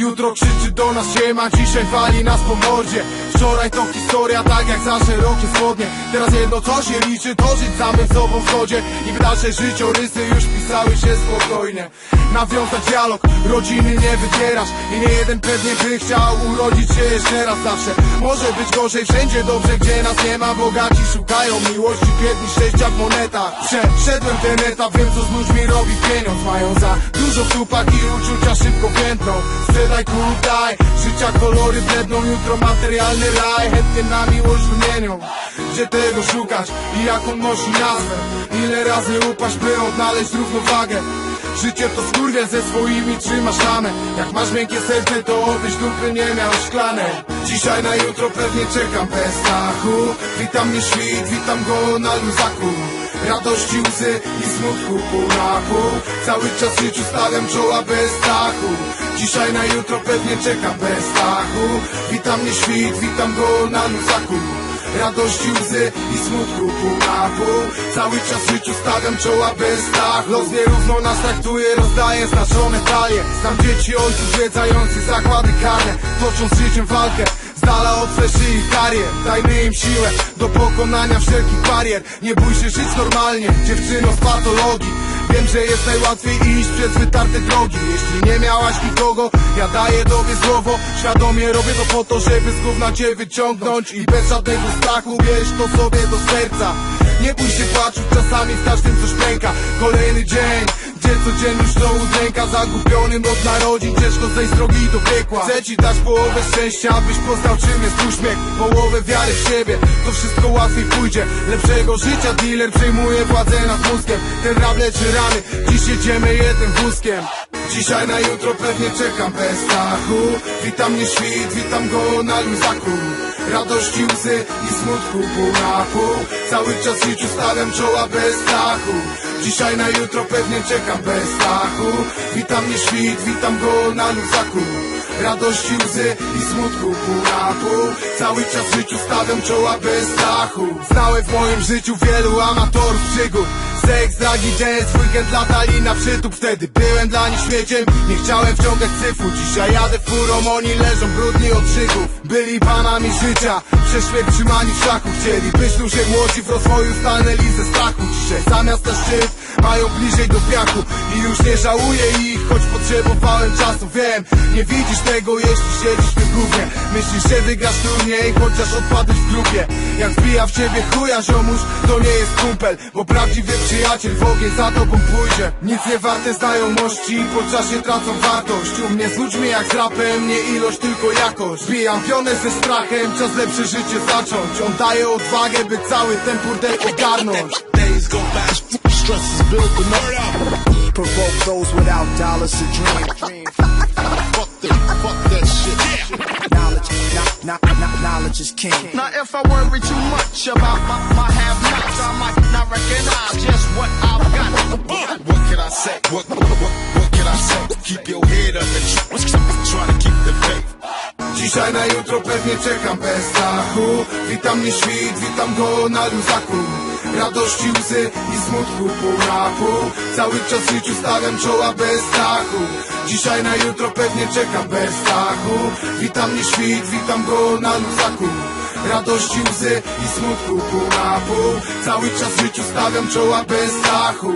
Jutro krzyczy do nas ziema, dzisiaj wali nas po mordzie Wczoraj to historia, tak jak za szerokie spodnie Teraz jedno co się liczy, to żyć samym sobą w zgodzie. Niby dalsze życiorysy już pisały się spokojnie. Nawiązać dialog, rodziny nie wybierasz. I nie jeden pewnie by chciał urodzić się jeszcze raz zawsze. Może być gorzej, wszędzie dobrze, gdzie nas nie ma. Bogaci szukają miłości, biedni szczęścia w monetach. Przeszedłem ten etap, wiem co z ludźmi robi. Pieniądz Mają za dużo tupak i uczucia szybko piętną Sprzedaj kup, daj, życia kolory bledną Jutro materialny raj, chętnie na miłość wymienią. Gdzie tego szukać i jak on nosi nazwę? Ile razy upaść, by odnaleźć równowagę? Życie to skurwiel ze swoimi trzymasz ramę. Jak masz miękkie serce to obyś dupy nie miał szklanej Dzisiaj na jutro pewnie czekam bez strachu. Witam mnie świt, witam go na luzaku Radości, łzy i smutku pół na pół Cały czas życiu stawiam czoła bez strachu Dzisiaj na jutro pewnie czekam bez strachu Witam mnie świt, witam go na luzaku. Radości, łzy i smutku pół na pół Cały czas życiu stawiam czoła bez strach Los nierówno nas traktuje, rozdaje znaczone talie. Znam dzieci ojców zwiedzających zakłady karne. Toczą z życiem walkę fleszy i karier. Dajmy im siłę do pokonania wszelkich barier. Nie bój się żyć normalnie, dziewczyno z patologii. Wiem, że jest najłatwiej iść przez wytarte drogi. Jeśli nie miałaś nikogo, ja daję tobie słowo. Świadomie robię to po to, żeby z gówna cię wyciągnąć. I bez żadnego strachu bierz to sobie do serca Nie bój się płaczu, czasami w każdym coś pęka. Kolejny dzień, gdzie codzienność to udręka. Zagubionym od narodzin, ciężko zejść z drogi do piekła. Chcę ci dać połowę szczęścia, abyś poznał czym jest uśmiech. Połowę wiary w siebie, to wszystko łatwiej pójdzie. Lepszego życia dealer przejmuje władzę nad mózgiem. Ten rap leczy rany, dziś jedziemy jednym wózkiem. Dzisiaj na jutro pewnie czekam bez strachu. Witam mnie świt, witam go na luzaku Radości, łzy i smutku pół na pół. Cały czas życiu stawiam czoła bez strachu. Dzisiaj na jutro pewnie czekam bez strachu. Witam mnie świt, witam go na luzaku. Radości, łzy i smutku pół na pół. Cały czas w życiu stawiam czoła bez strachu. Znałem w moim życiu wielu amatorów przygód. Seks, dragi, dance, weekend latali na przytup. Wtedy byłem dla nich śmieciem Nie chciałem wciągać cyfru Dzisiaj jadę furą, oni leżą brudni od szyków Byli panami życia Przeświet trzymani w szachu Chcieli być dłużej młodzi w rozwoju Stanęli ze strachu. Dzisiaj zamiast na szczyt mają bliżej do piachu I już nie żałuję ich, choć potrzebowałem czasu Wiem, nie widzisz tego, jeśli siedzisz w gównie Myślisz, że wygrasz turniej, chociaż odpadłeś w grupie. Jak wbija w ciebie chuja ziomuś, to nie jest kumpel Bo prawdziwy przyjaciel w ogień za tobą pójdzie. Nic nie warte znajomości, po czasie tracą wartość. U mnie z ludźmi jak z rapem, nie ilość, tylko jakość. Bijam pionę ze strachem, czas lepsze życie zacząć. On daje odwagę, by cały ten burdel ogarnąć. Days go by, stress is building up. provoke those without dollars to dream. Fuck that, fuck that shit. Knowledge, not, not, not, knowledge is king. Now if I worry too much about my, my have-nots, I might not recognize just what I've got. Uh, what can I say? What, what, what, what can I say? Keep your head up and tr- try to keep the faith. Dzisiaj na jutro pewnie czekam bez strachu Witam mnie świt, witam go na luzaku Radości, łzy i smutku pół na pół Cały czas w życiu stawiam czoła bez strachu. Dzisiaj na jutro pewnie czekam bez strachu. Witam mnie świt, witam go na luzaku. Radości, łzy i smutku pół na pół Cały czas w życiu stawiam czoła bez strachu